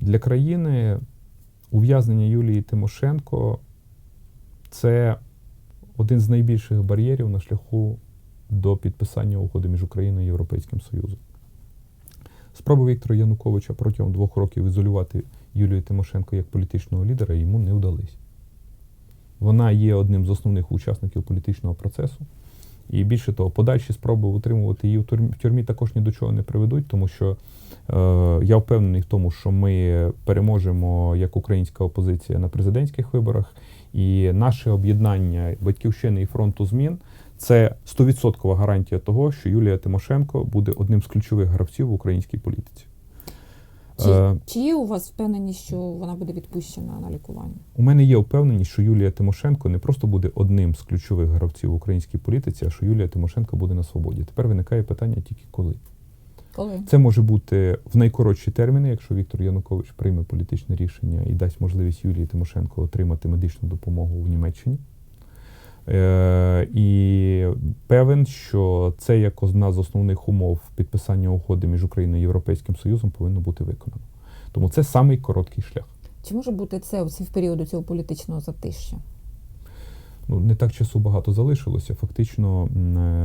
Для країни ув'язнення Юлії Тимошенко це один з найбільших бар'єрів на шляху до підписання угоди між Україною і Європейським Союзом. Спроби Віктора Януковича протягом двох років ізолювати Юлію Тимошенко як політичного лідера йому не вдались. Вона є одним з основних учасників політичного процесу. І більше того, подальші спроби утримувати її в тюрмі, в тюрмі також ні до чого не приведуть, тому що е, я впевнений в тому, що ми переможемо як українська опозиція на президентських виборах, і наше об'єднання батьківщини і фронту змін це 100% гарантія того, що Юлія Тимошенко буде одним з ключових гравців в українській політиці. Чи, Е, чи є у вас впевненість, що вона буде відпущена на лікування? У мене є впевненість, що Юлія Тимошенко не просто буде одним з ключових гравців в українській політиці, а що Юлія Тимошенко буде на свободі. Тепер виникає питання тільки коли. Коли? Це може бути в найкоротші терміни, якщо Віктор Янукович прийме політичне рішення і дасть можливість Юлії Тимошенко отримати медичну допомогу в Німеччині. Е, і певен, що це як одна з основних умов підписання угоди між Україною і Європейським Союзом повинно бути виконано. Тому це самий короткий шлях. Чи може бути це в періоду цього політичного затища? Ну, не так часу багато залишилося. Фактично, е,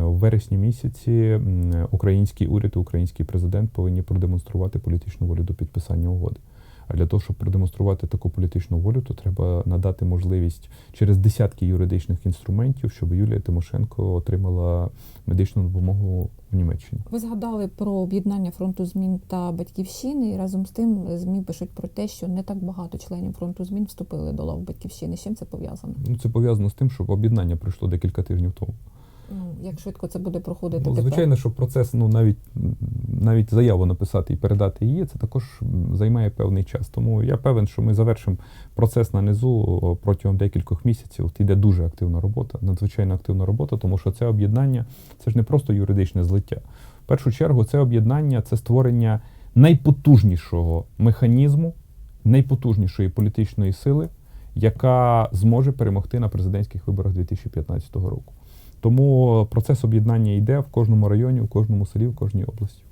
в вересні місяці е, український уряд і український президент повинні продемонструвати політичну волю до підписання угоди. А для того, щоб продемонструвати таку політичну волю, то треба надати можливість через десятки юридичних інструментів, щоб Юлія Тимошенко отримала медичну допомогу в Німеччині. Ви згадали про об'єднання фронту змін та батьківщини, і разом з тим змі пишуть про те, що не так багато членів фронту змін вступили до лав батьківщини. З чим це пов'язано? Ну це пов'язано з тим, що об'єднання пройшло декілька тижнів тому. Ну, як швидко це буде проходити Ну, тепер? звичайно, що процес, ну навіть навіть заяву написати і передати її, це також займає певний час. Тому я певен, що ми завершимо процес на низу протягом декількох місяців. От Іде дуже активна робота, надзвичайно активна робота, тому що це об'єднання це ж не просто юридичне злиття. В першу чергу, це об'єднання це створення найпотужнішого механізму, найпотужнішої політичної сили, яка зможе перемогти на президентських виборах 2015 року. Тому процес об'єднання йде в кожному районі, в кожному селі, в кожній області.